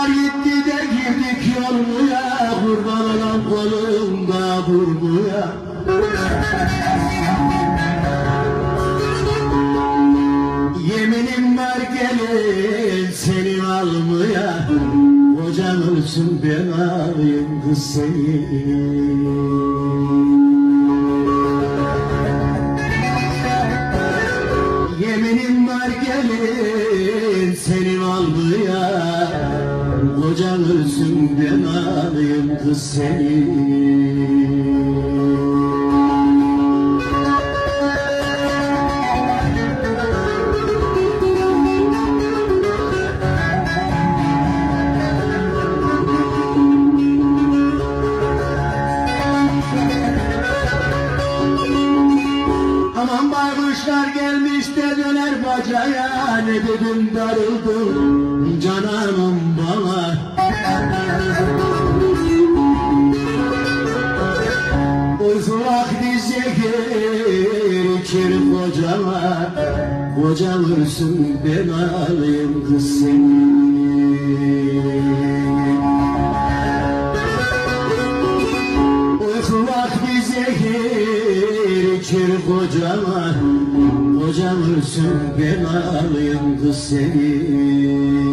Yıllar gitti de girdik yolluya Kurban olan kolumda vurguya Yeminim var gelin seni almaya Kocan olsun ben alayım kız seni. Yeminim var gelin seni almaya Kocan ölsün ben alayım kız seni Aman baykuşlar gelmiş de döner bacaya Ne dedim darıldım içir kocama Koca vursun ben alayım kız seni Uyku vakti zehir içir kocama Kocam ölsün ben alayım kız seni